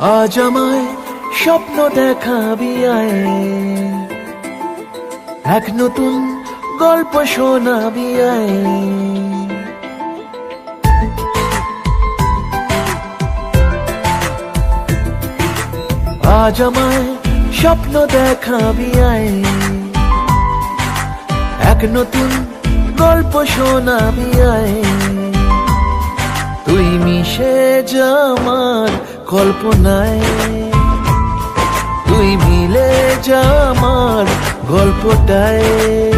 আজ আমায় স্বপ্ন দেখাবি আয়। এক নতুন গল্প শোনাবি আয়। আজ আমায় স্বপ্ন দেখাবি আয়। এক নতুন গল্প শোনাবি আয়। তুই মিশে যা আমার কল্পনায়। তুই মিলে যা আমার গল্পটায়।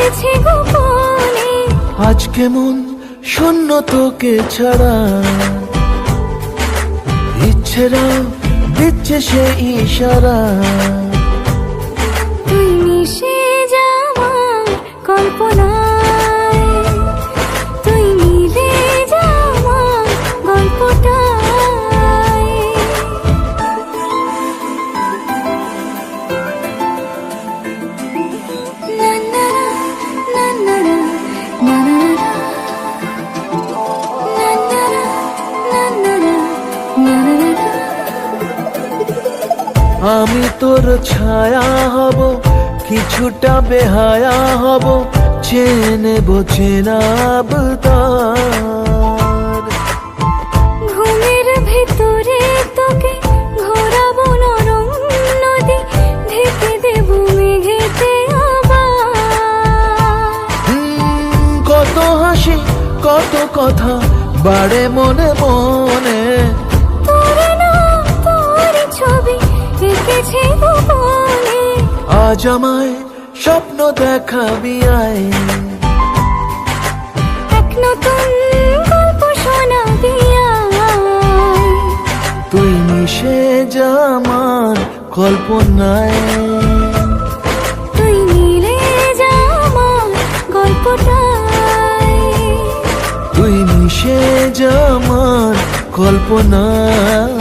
এঁকেছে গোপনে। আজ কেমন শূন্য তোকে ছাড়া। ইচ্ছেরা দিচ্ছে সে ইশারা। আমি তোর ছায়া হব কিছুটা বেহায়া হব চেনে বোঝেনাব তার ঘুমের ভেতরে তোকে ঘোরাবো নরম নদী ঢেকে দেব মেঘেতে কত হাসি কত কথা বাড়ে মনে মনে। আজ আমায় স্বপ্ন দেখাবি আয়। এক নতুন গল্প শোনাবি তুই মিশে যা আমার কল্পনায়। তুই মিলে যা আমার গল্পটায়। তুই মিশে যা আমার কল্পনায়।